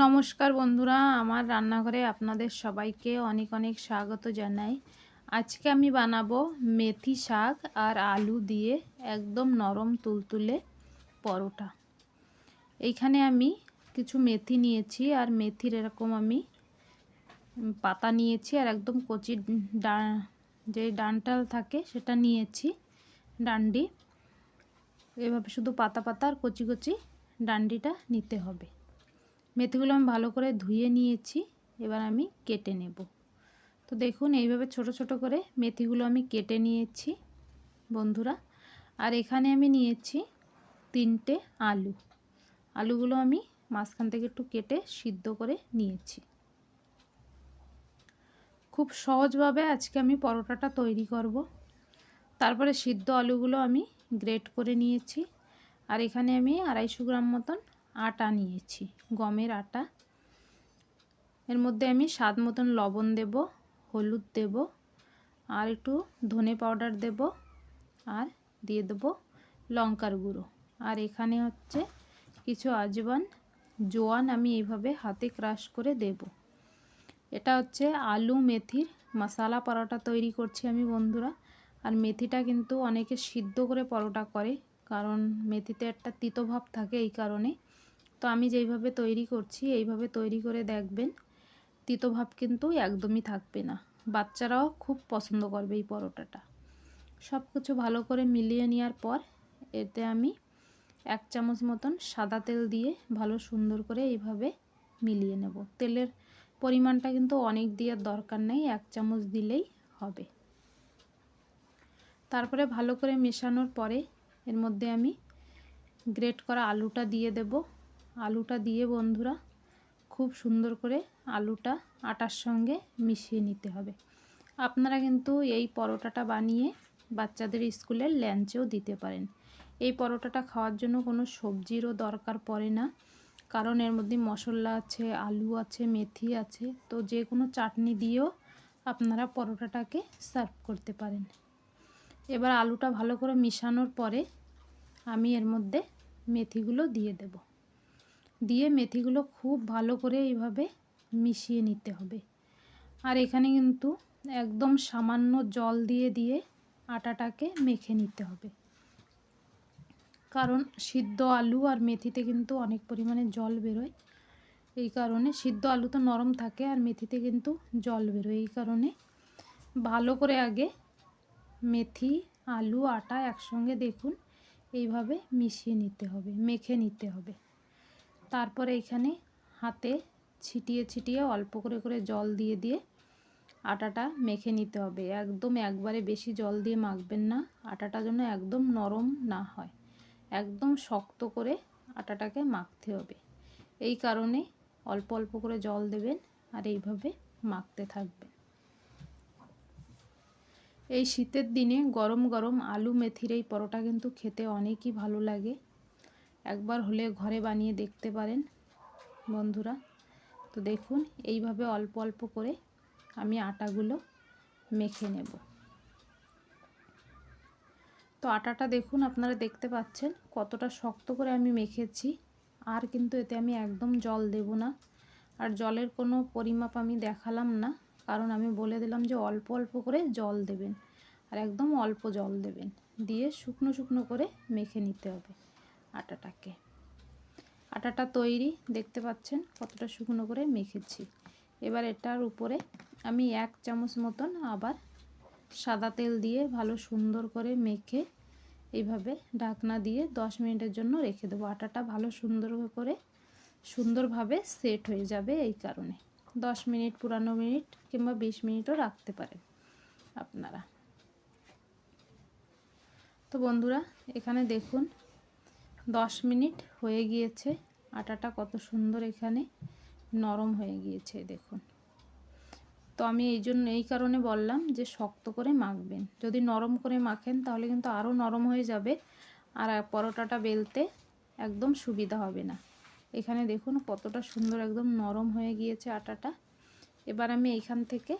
নমস্কার বন্ধুরা, আমার রান্নাঘরে আপনাদের সবাইকে অনেক অনেক স্বাগত জানাই। আজকে আমি বানাবো মেথি শাক আর আলু দিয়ে একদম নরম তুলতুলে পরোটা। এইখানে আমি কিছু মেথি নিয়েছি আর মেথির এরকম আমি পাতা নিয়েছি আর একদম কচি ডা, যে ডানটাল থাকে সেটা নিয়েছি, ডান্ডি। এভাবে শুধু পাতা পাতা আর কচি কচি ডান্ডিটা নিতে হবে। মেথিগুলো আমি ভালো করে ধুয়ে নিয়েছি, এবার আমি কেটে নেব। তো দেখুন, এইভাবে ছোট ছোট করে মেথিগুলো আমি কেটে নিয়েছি, বন্ধুরা। আর এখানে আমি নিয়েছি তিনটে আলু। আলুগুলো আমি মাঝখান থেকে একটু কেটে সিদ্ধ করে নিয়েছি। খুব সহজভাবে আজকে আমি পরোটাটা তৈরি করব। তারপরে সিদ্ধ আলুগুলো আমি গ্রেট করে নিয়েছি। আর এখানে আমি আড়াইশো গ্রাম মতন আটা নিয়েছি, গমের আটা। এর মধ্যে আমি স্বাদ মতন লবণ দেব, হলুদ দেব, আর একটু ধনে পাউডার দেব, আর দিয়ে দেবো লঙ্কার গুঁড়ো। আর এখানে হচ্ছে কিছু আজবান জোয়ান আমি এইভাবে হাতে ক্রাশ করে দেব। এটা হচ্ছে আলু মেথির মশালা পরোটা তৈরি করছি আমি বন্ধুরা। আর মেথিটা কিন্তু অনেকে সিদ্ধ করে পরোটা করে, কারণ মেথিতে একটা তিতভাব থাকে এই কারণে। তো আমি যেইভাবে তৈরি করছি, এইভাবে তৈরি করে দেখবেন তিতভাব কিন্তু একদমই থাকবে না। বাচ্চারাও খুব পছন্দ করবে এই পরোটাটা। সব কিছু ভালো করে মিলিয়ে নেওয়ার পর, এতে আমি এক চামচ মতন সাদা তেল দিয়ে ভালো সুন্দর করে এইভাবে মিলিয়ে নেব। তেলের পরিমাণটা কিন্তু অনেক দেওয়ার দরকার নেই, এক চামচ দিলেই হবে। তারপরে ভালো করে মেশানোর পরে এর মধ্যে আমি গ্রেট করা আলুটা দিয়ে দেব। আলুটা দিয়ে বন্ধুরা খুব সুন্দর করে আলুটা আটার সঙ্গে মিশিয়ে নিতে হবে। আপনারা কিন্তু এই পরোটাটা বানিয়ে বাচ্চাদের স্কুলের ল্যাঞ্চেও দিতে পারেন। এই পরোটাটা খাওয়ার জন্য কোনো সবজিরও দরকার পড়ে না, কারণ এর মধ্যে মশলা আছে, আলু আছে, মেথি আছে, তো যে কোনো চাটনি দিয়েও আপনারা পরোটাটাকে সার্ভ করতে পারেন। এবার আলুটা ভালো করে মিশানোর পরে আমি এর মধ্যে মেথিগুলো দিয়ে দেব। দিয়ে মেথিগুলো খুব ভালো করে এইভাবে মিশিয়ে নিতে হবে। আর এখানে কিন্তু একদম সামান্য জল দিয়ে দিয়ে আটাটাকে মেখে নিতে হবে। কারণ সিদ্ধ আলু আর মেথিতে কিন্তু অনেক পরিমাণে জল বেরোয়। এই কারণে সিদ্ধ আলু তো নরম থাকে আর মেথিতে কিন্তু জল বেরোয়। এই কারণে ভালো করে আগে মেথি, আলু, আটা একসঙ্গে দেখুন, এইভাবে মিশিয়ে নিতে হবে, মেখে নিতে হবে। তারপরে এখানে হাতে ছিটিয়ে ছিটিয়ে অল্প করে করে জল দিয়ে দিয়ে আটাটা মেখে নিতে হবে। একদম একবারে বেশি জল দিয়ে মাখবেন না। আটাটা যেন একদম নরম না হয়। একদম শক্ত করে আটাটাকে মাখতে হবে। এই কারণে অল্প অল্প করে জল দেবেন আর এইভাবে মাখতে থাকবেন। এই শীতের দিনে গরম গরম আলু, মেথির এই পরোটা কিন্তু খেতে অনেকই ভালো লাগে। একবার হলে ঘরে বানিয়ে দেখতে পারেন বন্ধুরা। তো দেখুন, এইভাবে অল্প অল্প করে আমি আটাগুলো মেখে নেব। তো আটাটা দেখুন, আপনারা দেখতে পাচ্ছেন কতটা শক্ত করে আমি মেখেছি। আর কিন্তু এতে আমি একদম জল দেব না। আর জলের কোনো পরিমাপ আমি দেখালাম না, কারণ আমি বলে দিলাম যে অল্প অল্প করে জল দেবেন। আর একদম অল্প জল দেবেন। দিয়ে শুকনো শুকনো করে মেখে নিতে হবে। আটাটাকে। আটাটা তৈরি, দেখতে পাচ্ছেন কতটা শুকনো করে মেখেছি। এবার এটার উপরে আমি এক চামচ মতন আবার সাদা তেল দিয়ে ভালো সুন্দর করে মেখে এইভাবে ঢাকনা দিয়ে দশ মিনিটের জন্য রেখে দেবো। আটাটা ভালো সুন্দর করে সুন্দরভাবে সেট হয়ে যাবে এই কারণে। দশ মিনিট, পুরানো মিনিট কিংবা বিশ মিনিটও রাখতে পারেন আপনারা। তো বন্ধুরা, এখানে দেখুন দশ মিনিট হয়ে গিয়েছে। আটাটা কত সুন্দর এখানে নরম হয়ে গিয়েছে, দেখুন। তো আমি এই জন্য, এই কারণে বললাম যে শক্ত করে মাখবেন। যদি নরম করে মাখেন, তাহলে কিন্তু আরও নরম হয়ে যাবে আর পরোটাটা বেলতে একদম সুবিধা হবে না। এখানে দেখুন কতটা সুন্দর একদম নরম হয়ে গিয়েছে আটাটা। এবার আমি এইখান থেকে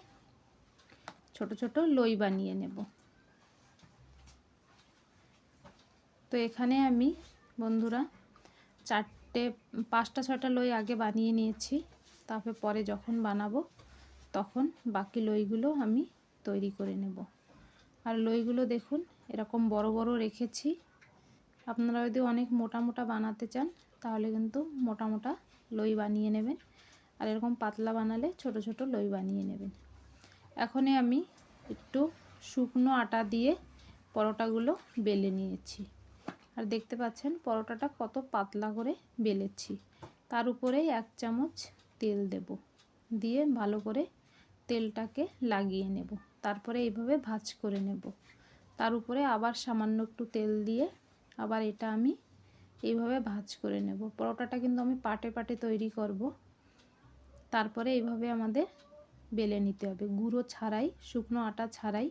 ছোট ছোট লই বানিয়ে নেব। তো এখানে আমি বন্ধুরা চার চারটে, পাঁচটা ছটা লই আগে বানিয়ে নিয়েছি। তারপরে পরে যখন বানাবো, তখন বাকি লইগুলো আমি তৈরি করে নেব। আর লইগুলো দেখুন, এরকম বড় বড় রেখেছি। আপনারা যদি অনেক মোটা মোটা বানাতে চান, তাহলে কিন্তু মোটা মোটা লই বানিয়ে নেবেন। আর এরকম পাতলা বানালে ছোট ছোট লই বানিয়ে নেবেন। এখনই আমি একটু শুকনো আটা দিয়ে পরোটাগুলো বেলে নিয়েছি। আর দেখতে পাচ্ছেন পরোটাটা কত পাতলা করে বেলেছি তার উপরেই এক চামচ তেল দেব। দিয়ে ভালো করে তেলটাকে লাগিয়ে নেব। তারপরে এইভাবে ভাজ করে নেব। তার উপরে আবার সামান্য একটু তেল দিয়ে আবার এটা আমি এইভাবে ভাজ করে নেব। পরোটাটা কিন্তু আমি পাটে পাটে তৈরি করব। তারপরে এইভাবে আমাদের বেলে নিতে হবে। গুঁড়ো ছাড়াই, শুকনো আটা ছাড়াই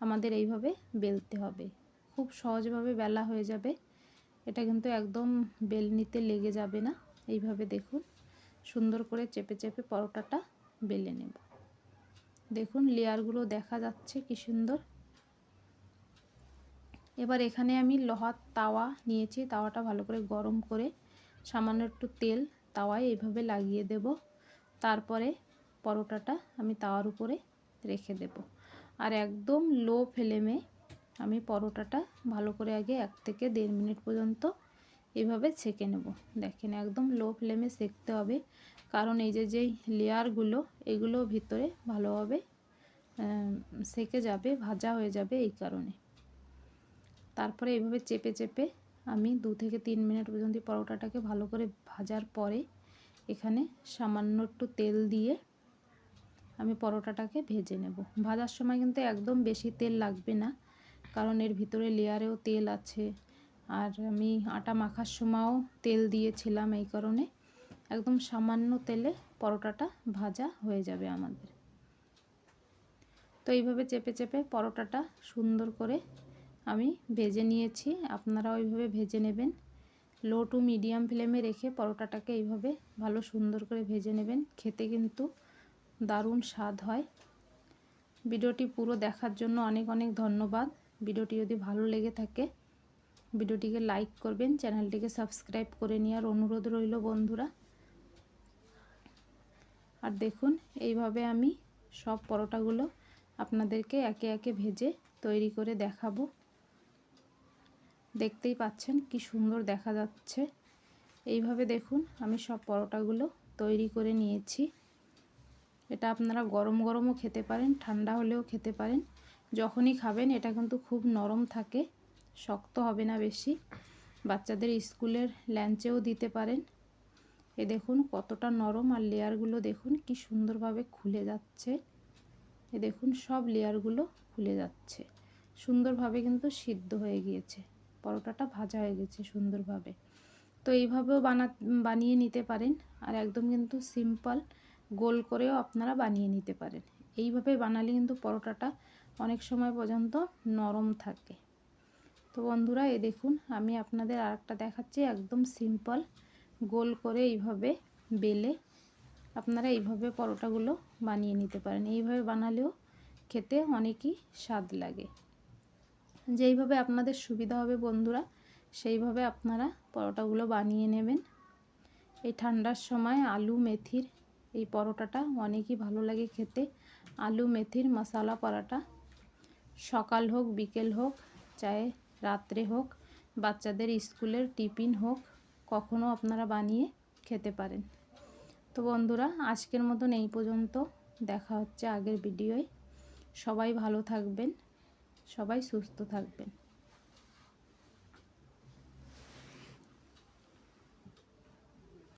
আমাদের এইভাবে বেলতে হবে। খুব সহজভাবে বেলা হয়ে যাবে। এটা কিন্তু একদম বেল নিতে লেগে যাবে না। এইভাবে দেখুন, সুন্দর করে চেপে চেপে পরোটাটা বেলে নেব। দেখুন, লেয়ারগুলো দেখা যাচ্ছে কি সুন্দর। এবার এখানে আমি লোহার তাওয়া নিয়েছি। তাওয়াটা ভালো করে গরম করে সামান্য একটু তেল তাওয়ায় এইভাবে লাগিয়ে দেব। তারপরে পরোটাটা আমি তাওয়ার উপরে রেখে দেব। আর একদম লো ফ্লেমে আমি পরোটাটা ভালো করে আগে এক থেকে দেড় মিনিট পর্যন্ত এভাবে ছেঁকে নেব। দেখেন একদম লো ফ্লেমে সেঁকতে হবে। কারণ এই যে যেই লেয়ারগুলো, এগুলো ভিতরে ভালোভাবে সেকে যাবে, ভাজা হয়ে যাবে এই কারণে। তারপরে এইভাবে চেপে চেপে আমি দু থেকে তিন মিনিট পর্যন্ত পরোটাটাকে ভালো করে ভাজার পরে এখানে সামান্য একটু তেল দিয়ে আমি পরোটাটাকে ভেজে নেব। ভাজার সময় কিন্তু একদম বেশি তেল লাগবে না। কারণ এর ভিতরে লেয়ারেও তেল আছে। আর আমি আটা মাখার সময়ও তেল দিয়েছিলাম এই কারণে। একদম সামান্য তেলে পরোটাটা ভাজা হয়ে যাবে আমাদের। তো এইভাবে চেপে চেপে পরোটাটা সুন্দর করে আমি ভেজে নিয়েছি। আপনারা ওইভাবে ভেজে নেবেন। লো টু মিডিয়াম ফ্লেমে রেখে পরোটাটাকে এইভাবে ভালো সুন্দর করে ভেজে নেবেন। খেতে কিন্তু দারুণ স্বাদ হয়। ভিডিওটি পুরো দেখার জন্য অনেক অনেক ধন্যবাদ। ভিডিওটি যদি ভালো লেগে থাকে, ভিডিওটিকে লাইক করবেন, চ্যানেলটিকে সাবস্ক্রাইব করে নেওয়ার অনুরোধ রইল বন্ধুরা। আর দেখুন, এইভাবে আমি সব পরোটাগুলো আপনাদেরকে একে একে ভেজে তৈরি করে দেখাবো। দেখতেই পাচ্ছেন কি সুন্দর দেখা যাচ্ছে। এইভাবে দেখুন, আমি সব পরোটাগুলো তৈরি করে নিয়েছি। এটা আপনারা গরম গরমও খেতে পারেন, ঠান্ডা হলেও খেতে পারেন। যখনই খাবেন, এটা কিন্তু খুব নরম থাকে, শক্ত হবে না বেশি। বাচ্চাদের স্কুলের ল্যাঞ্চেও দিতে পারেন। এ দেখুন কতটা নরম আর লেয়ারগুলো দেখুন, কি সুন্দরভাবে খুলে যাচ্ছে। এ দেখুন সব লেয়ারগুলো খুলে যাচ্ছে। সুন্দরভাবে কিন্তু সিদ্ধ হয়ে গিয়েছে। পরোটাটা ভাজা হয়ে গেছে সুন্দরভাবে। তো এইভাবেও বানা, বানিয়ে নিতে পারেন আর একদম কিন্তু সিম্পল গোল করেও আপনারা বানিয়ে নিতে পারেন। এইভাবে বানালে কিন্তু পরোটাটা অনেক সময় পর্যন্ত নরম থাকে। তো বন্ধুরা এ দেখুন, আমি আপনাদের আরেকটা দেখাচ্ছি, একদম সিম্পল গোল করে এইভাবে বেলে আপনারা এইভাবে পরোটাগুলো বানিয়ে নিতে পারেন। এইভাবে বানালেও খেতে অনেকই স্বাদ লাগে। যেইভাবে আপনাদের সুবিধা হবে বন্ধুরা, সেইভাবে আপনারা পরোটাগুলো বানিয়ে নেবেন। এই ঠান্ডার সময় আলু, মেথির এই পরোটাটা অনেকই ভালো লাগে খেতে। আলু, মেথির মশালা, পরোটা সকাল হোক, বিকেল হোক চাই রাত্রে হোক, বাচ্চাদের স্কুলের টিফিন হোক কখনও আপনারা বানিয়ে খেতে পারেন। তো বন্ধুরা, আজকের মতন এই পর্যন্ত। দেখা হচ্ছে আগের ভিডিওয়। সবাই ভালো থাকবেন, সবাই সুস্থ থাকবেন।